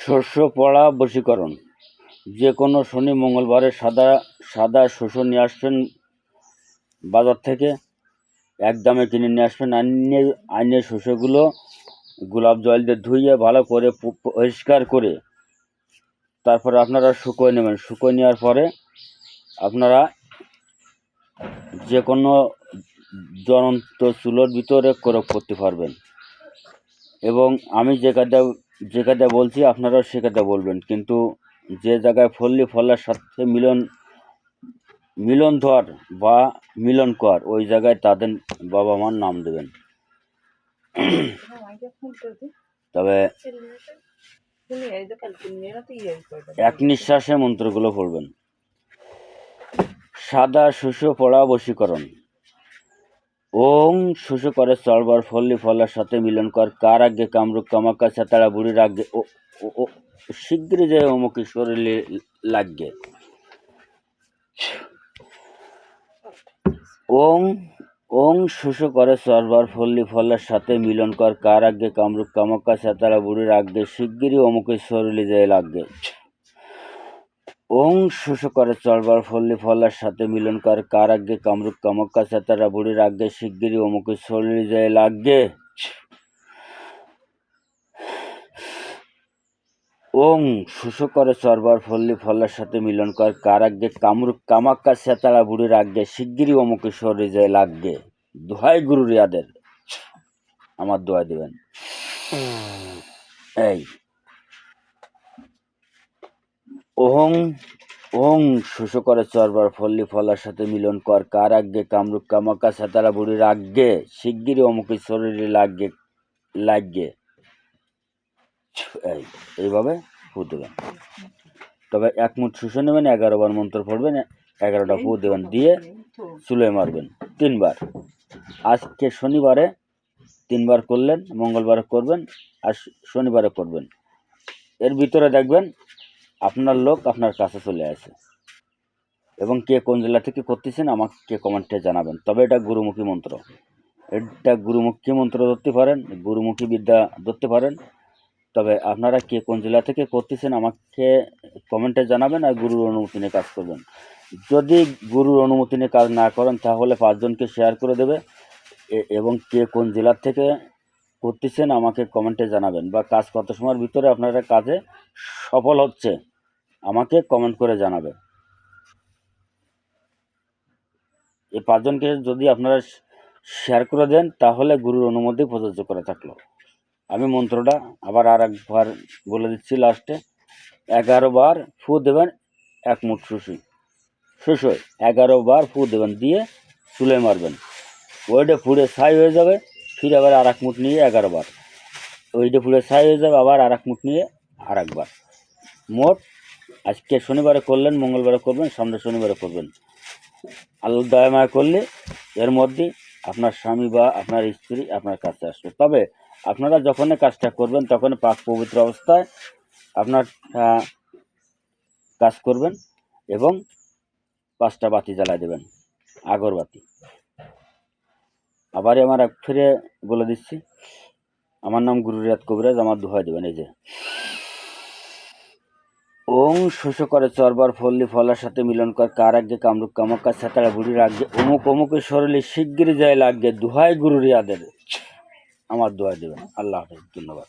শস্য পড়া বশীকরণ। যে কোনো শনি মঙ্গলবারে সাদা সাদা শস্য নিয়ে আসবেন বাজার থেকে। এক দামে কিনে নিয়ে আসবেন আনিয়ে আনিয়ে শস্যগুলো গোলাপ জল দিয়ে ধুইয়ে ভালো করে পরিষ্কার করে তারপরে আপনারা শুকোয় নেবেন। শুকোয় নেওয়ার পরে আপনারা যে কোনো জ্বলন্ত চুলোর ভিতরে প্রয়োগ করতে পারবেন। এবং আমি যে কাজটা যে বলছি, আপনারাও সে কাজটা বলবেন। কিন্তু যে জায়গায় ফললি ফলার সাথে মিলন মিলন ধর বা মিলন কর, ওই জায়গায় তাদের বাবা মার নাম দেবেন। তবে এক নিঃশ্বাসে মন্ত্রগুলো পড়বেন। সাদা শস্য পড়া, বশীকরণ। ওং শস্য করে চলবার ফল্লি ফলার সাথে মিলন কর। কার আগে কামরূপ কামাকা সেতারা, বুড়ির আগে ও শীঘ্রই যে অমুকে শরীরে লাগবে। ওং ওং শস্য করে চলবার ফল্লি ফলার সাথে মিলন কর। কার আগে কামরূপ কামাকা সেতারা, বুড়ির আগে শিগগিরই অমুকে শরীরে যায় লাগবে। ওং শোষ করে চলবার ফল্লি ফলার সাথে মিলন কর কার আগে কামরূপ কামক্কা সেতারা বুড়ির আগে শিগগিরই অমুকে শরীরে যায় লাগবে। ওং শোষ করে চরবার ফল্লি ফলার সাথে মিলন কর কার আগে কামরূপ কামাক্কা সেতারা বুড়ির আগে শিগগিরই অমুকে শরীরে যায় লাগবে। দোহাই গুরু রিয়াদের আমার দোয়া দেবেন। এই। ওহং ওং করে চরবার ফল্লি ফলার সাথে মিলন কর। কার আগে কামরূপ কামাকা সাতারা বুড়ির আগে শিগগিরই অমুকে শরীরে লাগবে এই, এইভাবে ফু দেবেন। তবে এক মুঠ শুষে নেবেন, এগারো বার মন্ত্র পড়বেন, এগারোটা ফু দেবেন, দিয়ে চুলে মারবেন। তিনবার। আজকে শনিবারে তিনবার করলেন, মঙ্গলবারে করবেন, আর শনিবারে করবেন। এর ভিতরে দেখবেন আপনার লোক আপনার কাছে চলে আসে। এবং কে কোন জেলা থেকে করতেছেন আমাকে কমেন্টে জানাবেন। তবে এটা গুরুমুখী মন্ত্র। এটা গুরুমুখী মন্ত্র ধরতে পারেন, গুরুমুখী বিদ্যা ধরতে পারেন। তবে আপনারা কে কোন জেলা থেকে করতেছেন আমাকে কমেন্টে জানাবেন আর গুরুর অনুমতি নিয়ে কাজ করবেন। যদি গুরুর অনুমতি নিয়ে কাজ না করেন, তাহলে পাঁচজনকে শেয়ার করে দেবে। এবং কে কোন জেলার থেকে করতেছেন আমাকে কমেন্টে জানাবেন। বা কাজ কত সময়ের ভিতরে আপনারা কাজে সফল হচ্ছে আমাকে কমেন্ট করে জানাবে। এই পাঁচজনকে যদি আপনারা শেয়ার করে দেন, তাহলে গুরুর অনুমতি প্রযোজ্য করে থাকল। আমি মন্ত্রটা আবার আর একবার বলে দিচ্ছি লাস্টে এগারো বার ফু দেবেন এক মুঠ শুষি শুষোয় এগারো বার ফু দেবেন দিয়ে চুলে মারবেন। ওইটা পুড়ে ছাই হয়ে যাবে, ফিরে আবার আর এক মুঠ নিয়ে এগারো বার। ওইটা পুড়ে ছাই হয়ে যাবে, আবার আর এক মুঠ নিয়ে আর একবার মোট আজকে শনিবারে করলেন, মঙ্গলবারে করবেন, সামনে শনিবারে করবেন। আল্লাহ দয়া মায়া করলে এর মধ্যে আপনার স্বামী বা আপনার স্ত্রী আপনার কাছে আসবে। তবে আপনারা যখন কাজটা করবেন তখন পাক পবিত্র অবস্থায় আপনার কাজ করবেন এবং পাঁচটা বাতি জ্বালায় দেবেন, আগরবাতি। আবার আমার এক ফিরে বলে দিচ্ছি, আমার নাম গুরুরিয়াত কবিরাজ, আমার দোহাই দেবেন, এই যে। ওং শোষ করে চরবার ফল্লি ফলার সাথে মিলন কর কার আগে কামরূপ কামাক্কা ছাতারা বুড়ি রাগে অমুক অমুকে সরলে শিগগিরি যায় লাগে দুহাই গুরুরিয়াদের আমার দোয়া দেবেন। আল্লাহ হাফেজ। ধন্যবাদ।